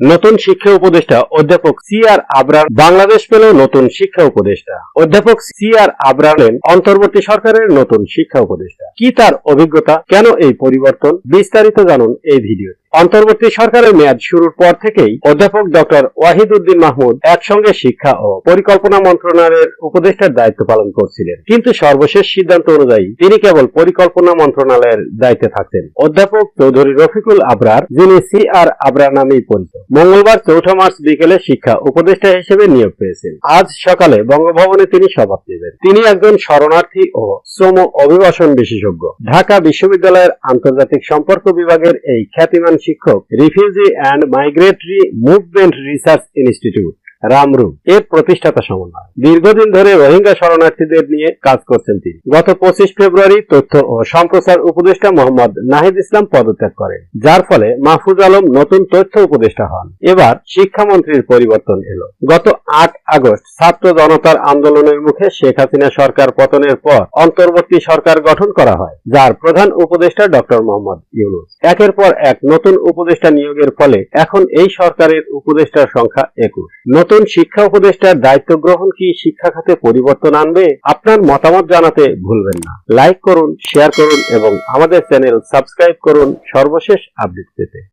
নতুন শিক্ষা উপদেষ্টা অধ্যাপক সি আর আবরার বাংলাদেশ পেল নতুন শিক্ষা উপদেষ্টা। অধ্যাপক সি আর আবরার অন্তর্বর্তী সরকারের নতুন শিক্ষা উপদেষ্টা। কি তার অভিজ্ঞতা? কেন এই পরিবর্তন? বিস্তারিত জানুন এই ভিডিও অন্তর্বর্তী সরকারের মেয়াদ শুরুর পর থেকেই অধ্যাপক ডক্টর ওয়াহিদ উদ্দিন মাহমুদ একসঙ্গে শিক্ষা ও পরিকল্পনা মন্ত্রণালয়ের উপদেষ্টার দায়িত্ব পালন করছিলেন। কিন্তু সর্বশেষ সিদ্ধান্ত অনুযায়ী তিনি কেবল পরিকল্পনা মন্ত্রণালয়ের দায়িত্বে থাকতেন। অধ্যাপক চৌধুরী রফিকুল আবরার, যিনি সি আর আবরার নামেই পরিচিত। মঙ্গলবার চৌঠা মার্চ বিকেলে শিক্ষা উপদেষ্টা হিসেবে নিয়োগ পেয়েছেন। আজ সকালে বঙ্গভবনে তিনি শপথ নেবেন তিনি একজন শরণার্থী ও শ্রম অভিবাসন বিশেষজ্ঞ। ঢাকা বিশ্ববিদ্যালয়ের আন্তর্জাতিক সম্পর্ক বিভাগের এই খ্যাতিমান শিক্ষক, refugee and migratory movement research institute. RMMRU এর প্রতিষ্ঠাতা সমন্বয়। দীর্ঘদিন ধরে রোহিঙ্গা শরণার্থীদের নিয়ে কাজ করছেন তিনি। গত পঁচিশ ফেব্রুয়ারি তথ্য ও সম্প্রচার উপদেষ্টা মোহাম্মদ নাহিদ ইসলাম পদত্যাগ করেন, যার ফলে মাহফুজ আলম নতুন তথ্য উপদেষ্টা হন। এবার শিক্ষামন্ত্রীর পরিবর্তন এলো। গত আট আগস্ট ছাত্র জনতার আন্দোলনের মুখে শেখ হাসিনা সরকার পতনের পর অন্তর্বর্তী সরকার গঠন করা হয়, যার প্রধান উপদেষ্টা ডক্টর মোহাম্মদ ইউনুস। একের পর এক নতুন উপদেষ্টা নিয়োগের ফলে এখন এই সরকারের উপদেষ্টার সংখ্যা একুশ। নতুন শিক্ষা উপদেষ্টার দায়িত্ব গ্রহণ কি শিক্ষা খাতে পরিবর্তন আনবে? আপনার মতামত জানাতে ভুলবেন না। লাইক করুন শেয়ার করুন এবং আমাদের চ্যানেল সাবস্ক্রাইব করুন সর্বশেষ আপডেট পেতে।